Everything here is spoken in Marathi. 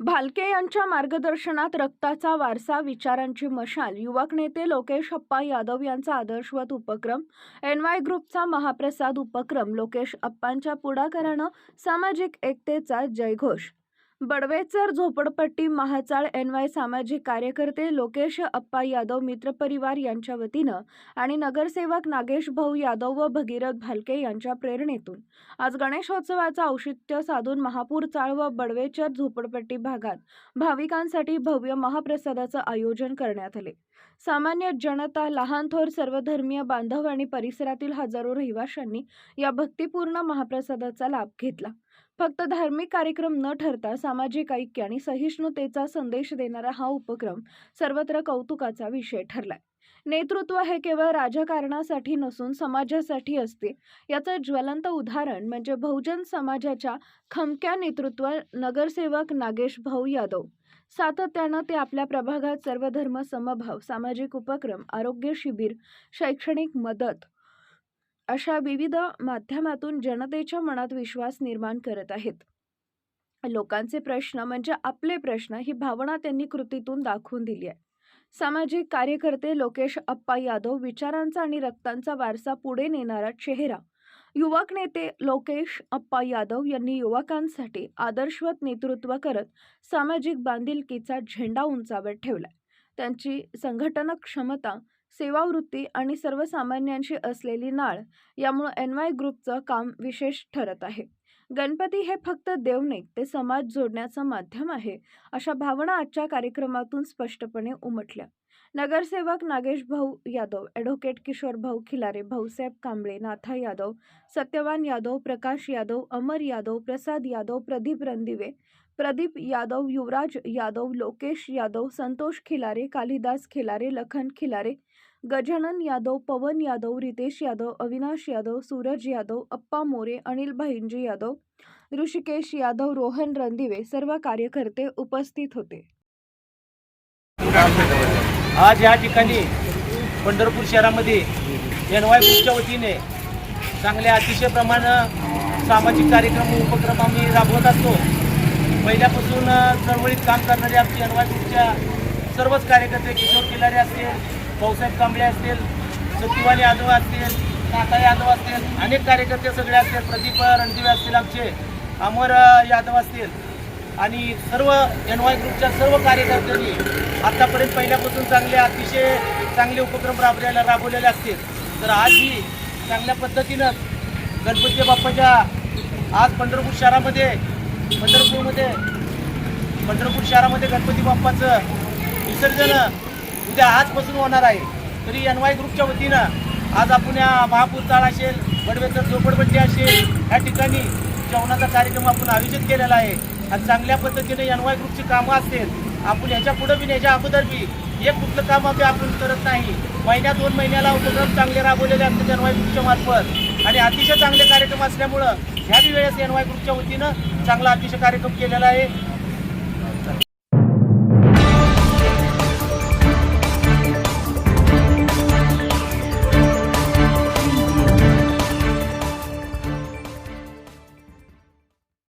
भालके यांच्या मार्गदर्शनात रक्ताचा वारसा विचारांची मशाल युवक नेते लोकेश अप्पा यादव यांचा आदर्शवत उपक्रम एन वाय ग्रुपचा महाप्रसाद उपक्रम लोकेश अप्पांच्या पुढाकारानं सामाजिक एकतेचा जयघोष बडवेचर झोपडपट्टी महाचाळ एन वाय सामाजिक कार्यकर्ते लोकेश अप्पा यादव मित्रपरिवार यांच्या वतीनं आणि नगरसेवक नागेश भाऊ यादव व भगीरथ भालके यांच्या प्रेरणेतून आज गणेशोत्सवाचं औचित्य साधून महापूर चाळ व बडवेचर झोपडपट्टी भागात भाविकांसाठी भव्य महाप्रसादाचं आयोजन करण्यात आले. सामान्य जनता लहान थोर सर्वधर्मीय बांधव आणि परिसरातील हजारो रहिवाशांनी या भक्तिपूर्ण महाप्रसादाचा लाभ घेतला. फक्त धार्मिक कार्यक्रम न ठरता सामाजिक ऐक्य आणि सहिष्णुतेचा संदेश देणारा हा उपक्रम सर्वत्र कौतुकाचा विषय ठरलाय. नेतृत्व हे केवळ राजकारणासाठी नसून समाजासाठी असते. याचं ज्वलंत उदाहरण म्हणजे बहुजन समाजाच्या खमक्या नेतृत्व नगरसेवक नागेश भाऊ यादव. सातत्यानं ते आपल्या प्रभागात सर्वधर्म समभाव सामाजिक उपक्रम आरोग्य शिबिर शैक्षणिक मदत अशा विविध माध्यमातून जनतेच्या मनात विश्वास निर्माण करत आहेत. लोकांचे प्रश्न म्हणजे आपले प्रश्न ही भावना त्यांनी कृतीतून दाखवून दिली आहे. सामाजिक कार्यकर्ते लोकेश अप्पा यादव विचारांचा आणि रक्तांचा वारसा पुढे नेणारा चेहरा. युवक नेते लोकेश अप्पा यादव यांनी युवकांसाठी आदर्शवत नेतृत्व करत सामाजिक बांधिलकीचा झेंडा उंचावर ठेवलाय. त्यांची संघटना क्षमता सेवावृत्ती आणि सर्वसामान्यांशी असलेली नाळ यामुळे एन वाय ग्रुपचं काम विशेष ठरत आहे. गणपती हे फक्त देव नाही ते समाज जोडण्याचं माध्यम आहे अशा भावना आजच्या कार्यक्रमातून स्पष्टपणे उमटल्या. नगरसेवक नागेश भाऊ यादव ॲडव्होकेट किशोर भाऊ खिलारे भाऊसाहेब कांबळे नाथा यादव सत्यवान यादव प्रकाश यादव अमर यादव प्रसाद यादव प्रदीप रणदिवे प्रदीप यादव युवराज यादव लोकेश यादव संतोष खिलारे कालिदास खिलारे लखन खिलारे गजानन यादव पवन यादव रितेश यादव अविनाश यादव सूरज यादव अप्पा मोरे अनिल भाईंजी यादव ऋषिकेश यादव रोहन रणदिवे सर्व कार्यकर्ते उपस्थित होते. आज या ठिकाणी पंढरपूर शहरामध्ये एन वाय ग्रुपच्या वतीने चांगल्या अतिशय प्रमाण सामाजिक कार्यक्रम उपक्रम आम्ही राबवत असतो. पहिल्यापासून चळवळीत काम करणारे आमचे एन वाय ग्रुपच्या सर्वच कार्यकर्ते किशोर किल्लारे असतील भाऊसाहेब कांबळे असतील सतीवाली यादव असतील काका यादव असतील अनेक कार्यकर्ते सगळे असतील प्रदीप रणदिवे असतील आमचे अमर यादव असतील. आणि सर्व एन वाय ग्रुपच्या सर्व कार्यकर्त्यांनी आतापर्यंत पहिल्यापासून चांगले अतिशय चांगले उपक्रम राबवलेला राबवलेले असतील. तर आजही चांगल्या पद्धतीनं गणपती बाप्पाच्या आज पंढरपूर शहरामध्ये पंढरपूरमध्ये पंढरपूर शहरामध्ये गणपती बाप्पाचं विसर्जन उद्या आजपासून होणार आहे. तरी एन वाय ग्रुपच्या वतीनं आज आपण या महापूर चाळ असेल बडवेकर झोपडपट्टी असेल या ठिकाणी जेवणाचा कार्यक्रम आपण आयोजित केलेला आहे. आणि चांगल्या पद्धतीने एन वाय ग्रुपची कामं असतील आपण याच्या पुढं बी याच्या अगोदर बी एक कुठलं काम आम्ही आपण करत नाही. महिन्या दोन महिन्याला उपक्रम चांगले राबवलेले असतात एन वाय ग्रुपच्या मार्फत. आणि अतिशय चांगले कार्यक्रम असल्यामुळं ह्या बी वेळेस एन वाय ग्रुपच्या वतीनं चांगला अतिशय कार्यक्रम केलेला आहे.